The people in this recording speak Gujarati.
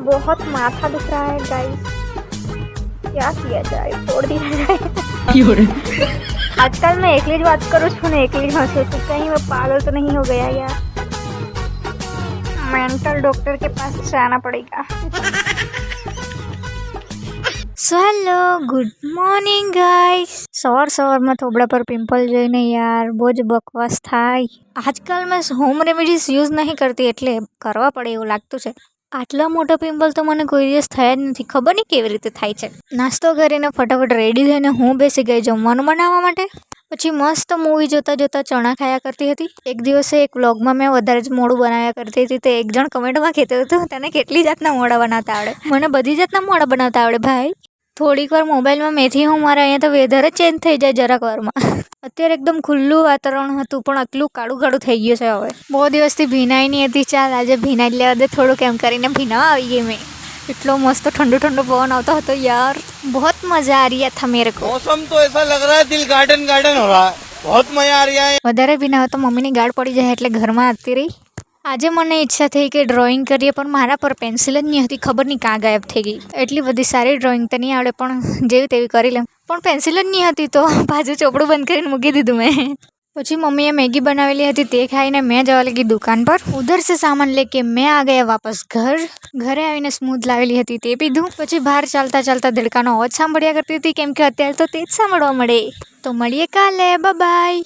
बहुत माथा दुख रहा है गाइस क्या किया जाए छोड़ दिया जाए 有人， आजकल मैं एकली જ વાત કરું છું ને એકલી જ હંસું છું कहीं मैं पागल तो नहीं हो गया यार मेंटल डॉक्टर के पास जाना पड़ेगा so hello good morning guys સવાર સવારમાં થોબડા પર પિમ્પલ જોઈને યાર બહુ જ બકવાસ થાય આજકાલ મેં હોમ રેમેડીઝ યુઝ નહીં કરતી એટલે કરવા પડે એવું લાગતું છે આટલા મોટા પિમ્પલ તો મને કોઈ દિવસ થયા જ નથી. ખબર નહીં કેવી રીતે થાય છે. નાસ્તો કરીને ફટાફટ રેડી થઈને હું બેસી ગઈ જમવાનું બનાવવા માટે. પછી મસ્ત મૂવી જોતાં જોતાં ચણા ખાયા કરતી હતી. એક દિવસે એક વ્લોગમાં મેં વધારે જ મોડું બનાવ્યા કરતી હતી. તે એક જણ કમેન્ટમાં કહેતો હતો, તને કેટલી જાતના મોડા બનાવતા આવડે? મને બધી જાતના મોડા બનાવતા આવડે, ભાઈ. થોડીક વાર મોબાઈલમાં મેથી હું મારા અહીંયા તો વેધર જ ચેન્જ થઈ જાય જરાક વારમાં. અત્યારે એકદમ ખુલ્લું વાતાવરણ હતું પણ આટલું કાળું કાળું થઈ ગયું છે હવે. બહુ દિવસથી ભીનાઈ નહીં હતી ચાલ આજે ભીનાઈ લેવા દે થોડુંક એમ કરીને ભીનાવા આવી ગઈ મેં. એટલો મસ્ત ઠંડો ઠંડો પવન આવતો હતો યાર. બહુ મજા આ રહી થા મેરે કો. મોસમ તો એસા લગ રહા દિલ ગાર્ડન ગાર્ડન હો રહા બહુ મજા આ રહી વધારે ભીનાવ તો મમ્મીની ગાળ પડી જાય એટલે ઘરમાં આવતી રહી. આજે મને ઈચ્છા થઈ કે ડ્રોઈંગ કરીએ, પણ મારા પર પેન્સિલ જ નહીં હતી. ખબર નહીં કાં ગાયબ થઈ ગઈ. એટલી બધી સારી ડ્રોઈંગ તો નહીં આવડે, પણ જેવી તેવી કરી લઉં. પણ પેન્સિલ જ નહીં હતી તો પાછું ચોપડું બંધ કરીને મૂકી દીધું મેં. પછી મમ્મીએ મેગી બનાવેલી હતી, તે ખાઈને મેં જવા લાગી દુકાન પર. ઉધર સે સામાન લેકે મેં આ ગયા વાપસ ઘર. ઘરે આવીને સ્મૂથ લાવેલી હતી, તે પીધું. પછી બહાર ચાલતા ચાલતા ધડકાનો અવાજ સાંભળ્યા કરતી હતી, કેમ કે અત્યારે તો તે જ સાંભળવા મળે. તો મળીએ કાલે. બાય